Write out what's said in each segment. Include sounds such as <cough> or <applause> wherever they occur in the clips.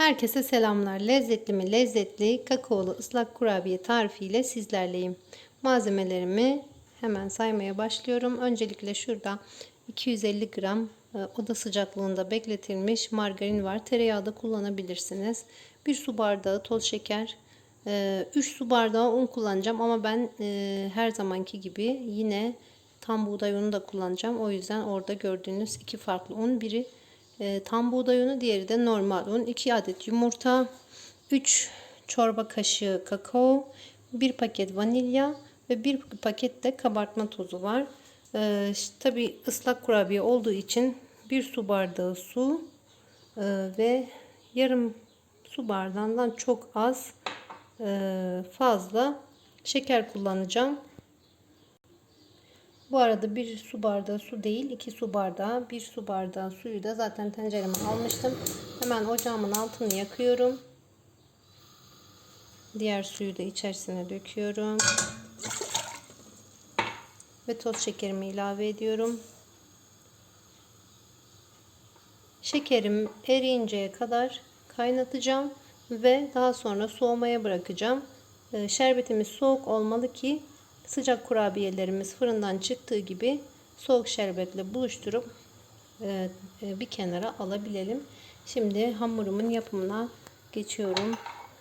Herkese selamlar. Lezzetli mi lezzetli kakaolu ıslak kurabiye tarifiyle sizlerleyim. Malzemelerimi hemen saymaya başlıyorum. Öncelikle şurada 250 gram e, oda sıcaklığında bekletilmiş margarin var. Tereyağı da kullanabilirsiniz. 1 su bardağı toz şeker, 3 su bardağı un kullanacağım ama ben e, her zamanki gibi yine tam buğday unu da kullanacağım. O yüzden orada gördüğünüz iki farklı un. Biri e, tam buğday unu, diğeri de normal un. 2 adet yumurta, 3 çorba kaşığı kakao, 1 paket vanilya ve 1 paket de kabartma tozu var. E, Tabi ıslak kurabiye olduğu için 1 su bardağı su e, ve yarım su bardağından çok az e, fazla şeker kullanacağım. Bu arada bir su bardağı su değil, iki su bardağı, bir su bardağı suyu da zaten tencereme almıştım. Hemen ocağımın altını yakıyorum. Diğer suyu da içerisine döküyorum. Ve toz şekerimi ilave ediyorum. Şekerim eriyinceye kadar kaynatacağım ve daha sonra soğumaya bırakacağım. Şerbetimiz soğuk olmalı ki sıcak kurabiyelerimiz fırından çıktığı gibi soğuk şerbetle buluşturup bir kenara alabilelim. Şimdi hamurumun yapımına geçiyorum.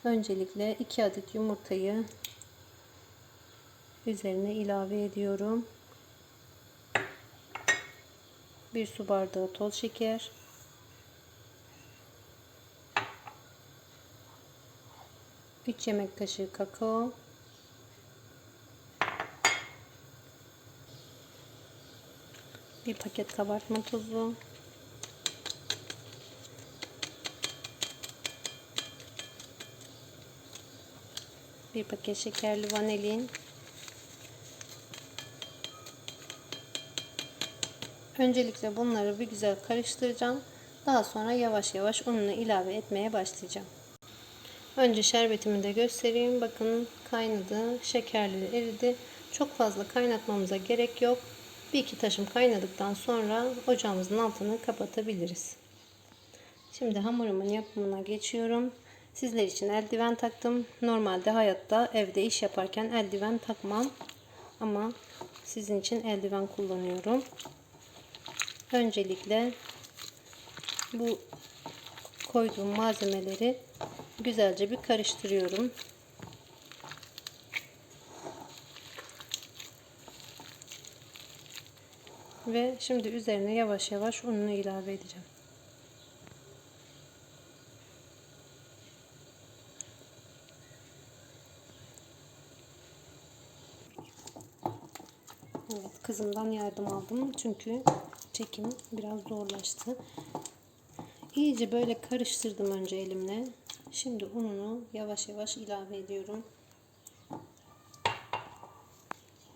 Öncelikle 2 adet yumurtayı üzerine ilave ediyorum. 1 su bardağı toz şeker. 3 yemek kaşığı kakao. Bir paket kabartma tozu. Bir paket şekerli vanilin. Öncelikle bunları bir güzel karıştıracağım. Daha sonra yavaş yavaş ununu ilave etmeye başlayacağım. Önce şerbetimi de göstereyim. Bakın kaynadı. Şekerleri eridi. Çok fazla kaynatmamıza gerek yok. Bir iki taşım kaynadıktan sonra ocağımızın altını kapatabiliriz. Şimdi hamurumun yapımına geçiyorum. Sizler için eldiven taktım. Normalde hayatta evde iş yaparken eldiven takmam. Ama sizin için eldiven kullanıyorum. Öncelikle bu koyduğum malzemeleri güzelce bir karıştırıyorum. Ve şimdi üzerine yavaş yavaş ununu ilave edeceğim. Evet, kızımdan yardım aldım çünkü çekim biraz zorlaştı. İyice böyle karıştırdım önce elimle. Şimdi ununu yavaş yavaş ilave ediyorum.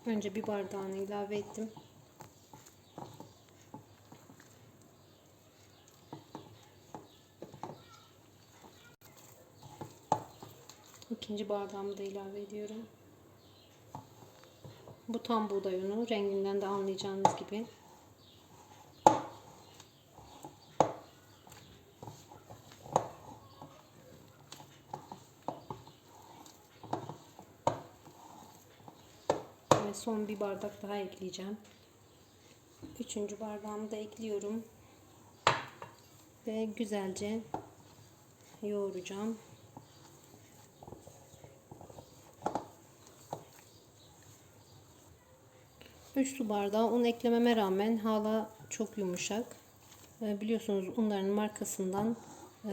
Önce bir bardağını ilave ettim. İkinci bardağımı da ilave ediyorum. Bu tam buğday unu. Renginden de anlayacağınız gibi. Ve son bir bardak daha ekleyeceğim. Üçüncü bardağımı da ekliyorum. Ve güzelce yoğuracağım. 3 su bardağı un eklememe rağmen hala çok yumuşak. Ee, biliyorsunuz unların markasından e,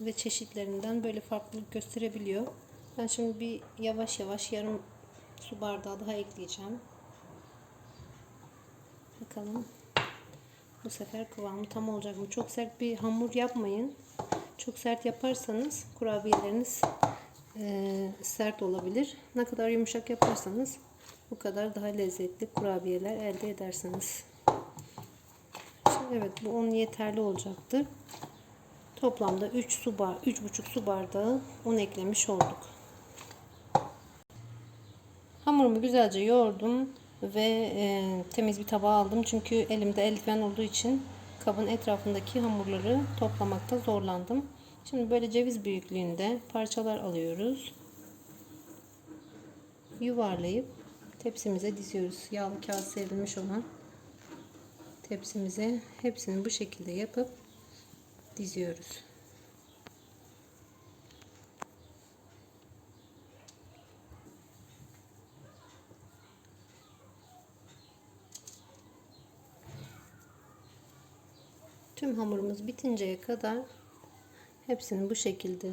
ve çeşitlerinden böyle farklılık gösterebiliyor. Ben şimdi bir yavaş yavaş yarım su bardağı daha ekleyeceğim. Bakalım. Bu sefer kıvamı tam olacak mı? Çok sert bir hamur yapmayın. Çok sert yaparsanız kurabiyeleriniz e, sert olabilir. Ne kadar yumuşak yaparsanız bu kadar daha lezzetli kurabiyeler elde edersiniz. Şimdi evet bu un yeterli olacaktır. Toplamda 3 su bar 3,5 su bardağı un eklemiş olduk. Hamurumu güzelce yoğurdum ve e, temiz bir tabağa aldım. Çünkü elimde eldiven olduğu için kabın etrafındaki hamurları toplamakta zorlandım. Şimdi böyle ceviz büyüklüğünde parçalar alıyoruz. Yuvarlayıp tepsimize diziyoruz. Yağlı kağıt serilmiş olan tepsimize hepsini bu şekilde yapıp diziyoruz. Tüm hamurumuz bitinceye kadar hepsini bu şekilde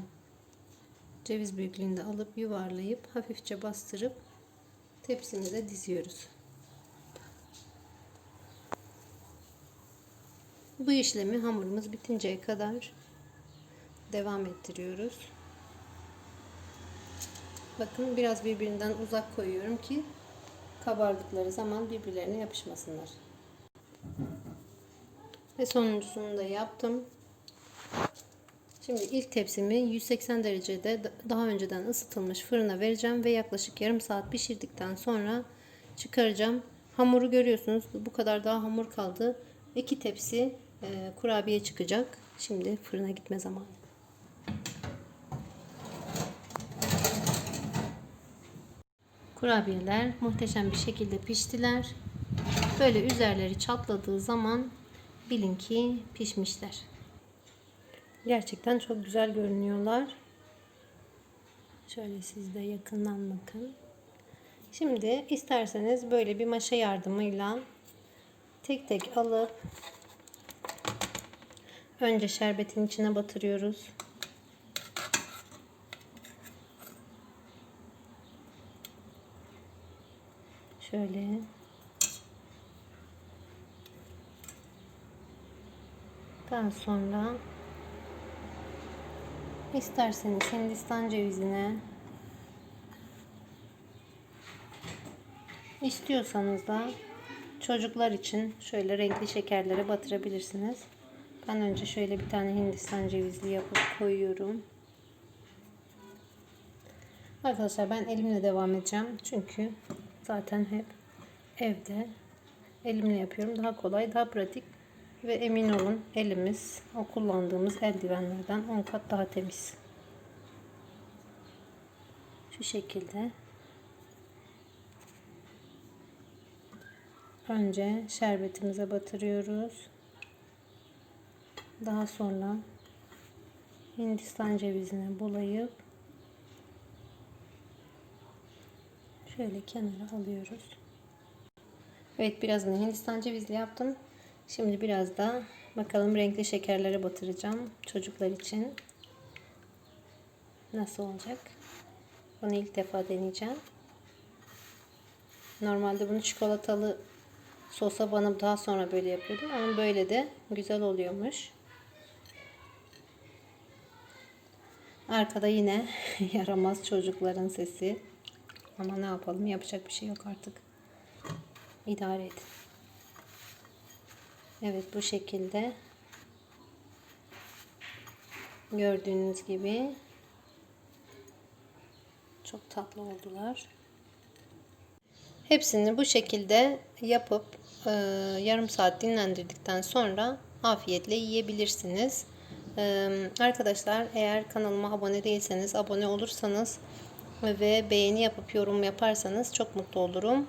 ceviz büyüklüğünde alıp yuvarlayıp hafifçe bastırıp tepsimize diziyoruz. Bu işlemi hamurumuz bitinceye kadar devam ettiriyoruz. Bakın biraz birbirinden uzak koyuyorum ki kabardıkları zaman birbirlerine yapışmasınlar. Ve sonuncusunu da yaptım. Şimdi ilk tepsimi 180 derecede daha önceden ısıtılmış fırına vereceğim ve yaklaşık yarım saat pişirdikten sonra çıkaracağım. Hamuru görüyorsunuz bu kadar daha hamur kaldı. İki tepsi e, kurabiye çıkacak. Şimdi fırına gitme zamanı. Kurabiyeler muhteşem bir şekilde piştiler. Böyle üzerleri çatladığı zaman bilin ki pişmişler. Gerçekten çok güzel görünüyorlar. Şöyle siz de yakından bakın. Şimdi isterseniz böyle bir maşa yardımıyla tek tek alıp önce şerbetin içine batırıyoruz. Şöyle Daha sonra isterseniz Hindistan cevizine istiyorsanız da çocuklar için şöyle renkli şekerlere batırabilirsiniz. Ben önce şöyle bir tane Hindistan cevizli yapıp koyuyorum. Arkadaşlar ben elimle devam edeceğim. Çünkü zaten hep evde elimle yapıyorum. Daha kolay, daha pratik. Ve emin olun elimiz o kullandığımız eldivenlerden 10 kat daha temiz. Şu şekilde. Önce şerbetimize batırıyoruz. Daha sonra Hindistan cevizine bulayıp şöyle kenara alıyoruz. Evet birazını Hindistan cevizli yaptım. Şimdi biraz da bakalım renkli şekerlere batıracağım çocuklar için. Nasıl olacak? Bunu ilk defa deneyeceğim. Normalde bunu çikolatalı sosa banıp daha sonra böyle yapıyordum. Ama böyle de güzel oluyormuş. Arkada yine <laughs> yaramaz çocukların sesi. Ama ne yapalım yapacak bir şey yok artık. İdare edin. Evet bu şekilde gördüğünüz gibi çok tatlı oldular. Hepsini bu şekilde yapıp e, yarım saat dinlendirdikten sonra afiyetle yiyebilirsiniz. E, arkadaşlar eğer kanalıma abone değilseniz abone olursanız ve beğeni yapıp yorum yaparsanız çok mutlu olurum.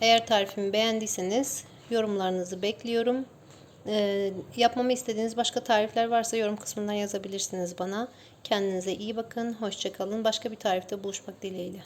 Eğer tarifimi beğendiyseniz yorumlarınızı bekliyorum. Ee, yapmamı istediğiniz başka tarifler varsa yorum kısmından yazabilirsiniz bana. Kendinize iyi bakın. Hoşçakalın. Başka bir tarifte buluşmak dileğiyle.